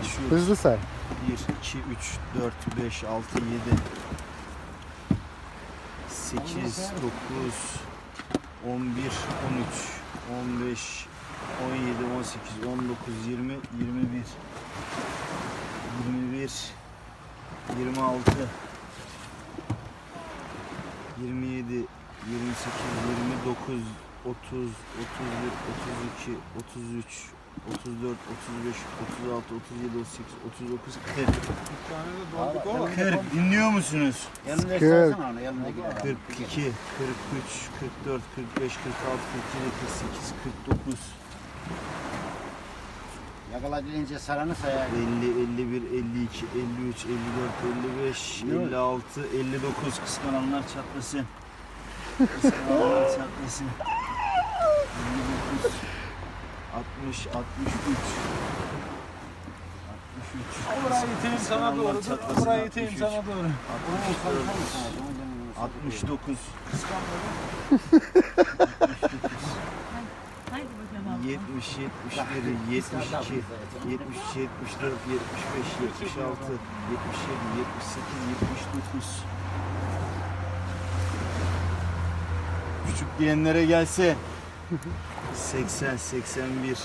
Başlıyoruz. Hızlı say. 1, 2, 3, 4, 5, 6, 7, 8, 9, 11, 13, 15, 17, 18, 19, 20, 21, 21, 26, 27, 28, 29, 30, 31, 32, 33, 34, 35, 36, 37, 38, 39, 40. Dolduk oğlum. 40 dinliyor musunuz? Yanında Kırk. istersen onu yanındaki. 42, 43, 44, 45, 46, 47, 48, 49, Yakalayabilince saranı sayar. 50, 51, 52, 53, 54, 55, 56, 59 kıskananlar çatlasın. Kıskananlar çatlasın. 59, 60, 63, 63. Burayı iteyim sana doğru. Burayı iteyim 63, sana doğru. 64, 69, Haydi bakalım abla. 70, 71, 72, 73, 74, 75, 76, 77, 78, 79. Küçük diyenlere gelse 80, 81.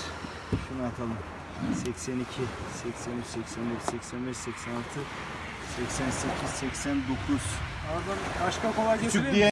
Şunu atalım. 82, 83, 84, 85, 86, 88, 89. Oradan başka kova Küçük diyen